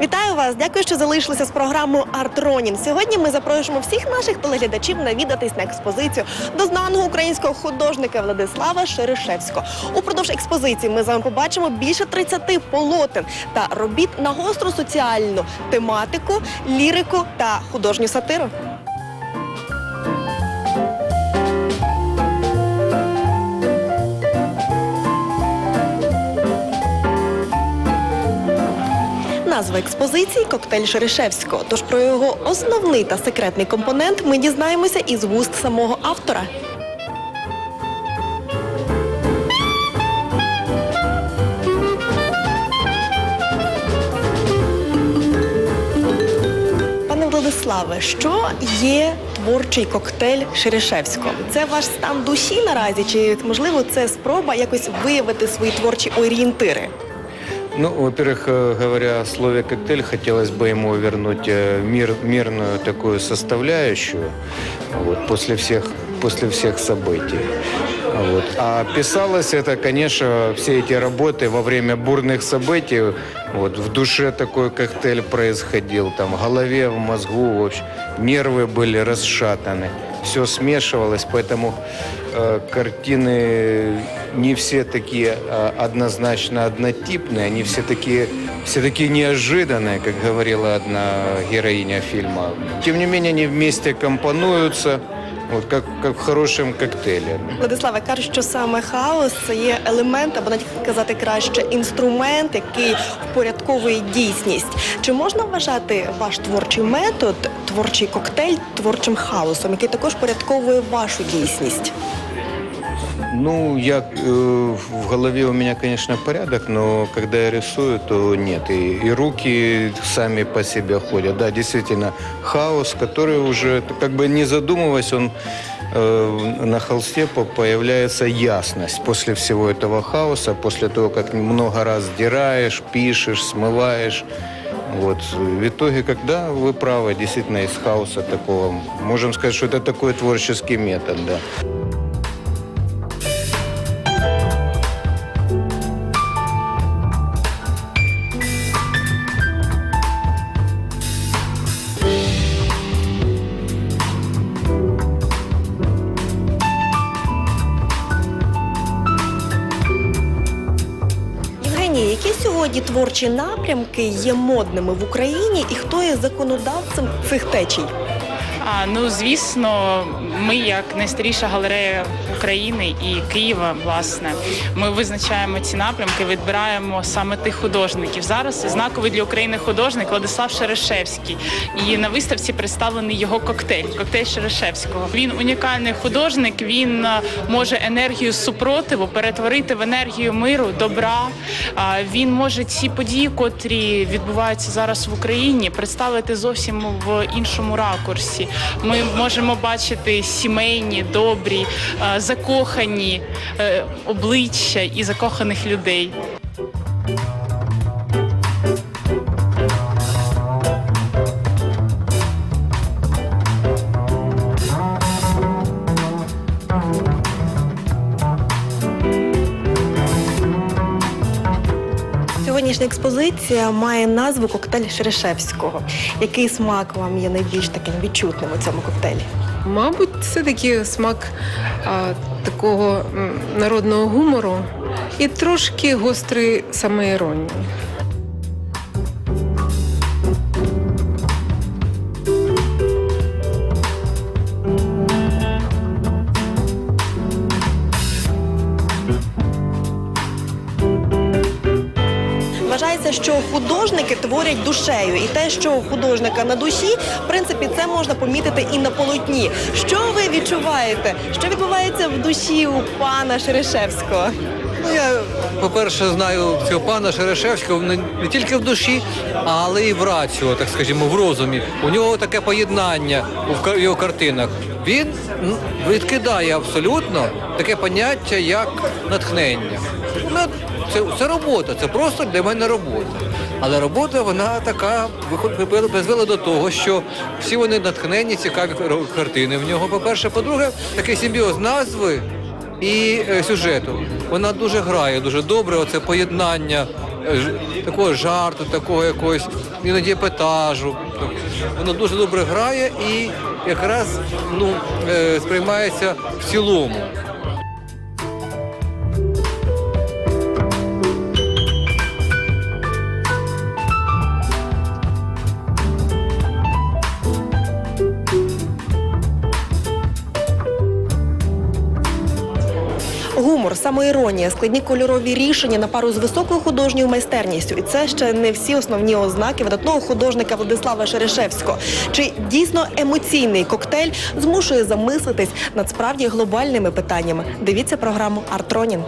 Вітаю вас! Дякую, що залишилися з програмою Артронін. Сьогодні ми запрошуємо всіх наших телеглядачів навідатись на експозицію до знаного українського художника Владислава Шеришевського. Упродовж експозиції ми з вами побачимо більше 30 полотен та робіт на гостру соціальну тематику, лірику та художню сатиру. Назва експозиції коктейль Шерешевського. Тож про його основний та секретний компонент ми дізнаємося із вуст самого автора. Пане Владиславе, що є творчий коктейль Шерешевського? Це ваш стан душі наразі, чи можливо це спроба якось виявити свої творчі орієнтири? Ну, во-первых, э, говоря о слове коктейль, хотелось бы ему вернуть э, мир, мирную такую составляющую вот, после, всех, после всех событий. Вот. А писалось это, конечно, все эти работы во время бурных событий. Вот, в душе такой коктейль происходил, там, в голове, в мозгу, в общем, нервы были расшатаны. Все смешивалось, поэтому э, картины не все такие э, однозначно однотипные, они все такие, все такие неожиданные, как говорила одна героиня фильма. Тем не менее, они вместе компонуются, вот як, як в хорошому коктейлі. Владислава кажуть, що саме хаос це є елемент, або навіть казати краще, інструмент, який впорядковує дійсність. Чи можна вважати ваш творчий метод, творчий коктейль творчим хаосом, який також впорядковує вашу дійсність? Ну, я э, в голове у меня, конечно, порядок, но когда я рисую, то нет. И, и руки сами по себе ходят. Да, действительно, хаос, который уже, как бы не задумываясь, он э, на холсте по- появляется ясность после всего этого хаоса, после того, как много раз стираешь, пишешь, смываешь. Вот. В итоге, когда вы правы, действительно, из хаоса такого, можем сказать, что это такой творческий метод, да. Євгенія, які сьогодні творчі напрямки є модними в Україні, і хто є законодавцем цих течій? А, ну звісно, ми як найстаріша галерея України і Києва, власне, ми визначаємо ці напрямки, відбираємо саме тих художників. Зараз знаковий для України художник Владислав Шерешевський. І на виставці представлений його коктейль, коктейль Шерешевського. Він унікальний художник. Він може енергію супротиву перетворити в енергію миру, добра. Він може ці події, котрі відбуваються зараз в Україні, представити зовсім в іншому ракурсі. Ми можемо бачити сімейні, добрі, е, закохані е, обличчя і закоханих людей. Експозиція має назву коктейль Шерешевського. Який смак вам є найбільш таким відчутним у цьому коктейлі? Мабуть, це таки смак а, такого народного гумору і трошки гострий самоіронії. Що художники творять душею, і те, що художника на душі, в принципі, це можна помітити і на полотні. Що ви відчуваєте? Що відбувається в душі у пана Шерешевського? Ну, я, по-перше, знаю цього пана Шерешевського не, не тільки в душі, але й в раціо, так скажімо, в розумі. У нього таке поєднання ка- його картинах. Він відкидає абсолютно таке поняття, як натхнення. Ну, це, це робота, це просто для мене робота. Але робота вона така призвела до того, що всі вони натхнені, цікаві картини в нього. По-перше, по-друге, такий симбіоз назви і е, сюжету. Вона дуже грає, дуже добре. Оце поєднання е, такого жарту, такого якогось іноді епатажу. Вона дуже добре грає і якраз ну, е, сприймається в цілому. Гумор, самоіронія, складні кольорові рішення на пару з високою художньою майстерністю. І це ще не всі основні ознаки видатного художника Владислава Шерешевського. Чи дійсно емоційний коктейль змушує замислитись над справді глобальними питаннями? Дивіться програму Артронін.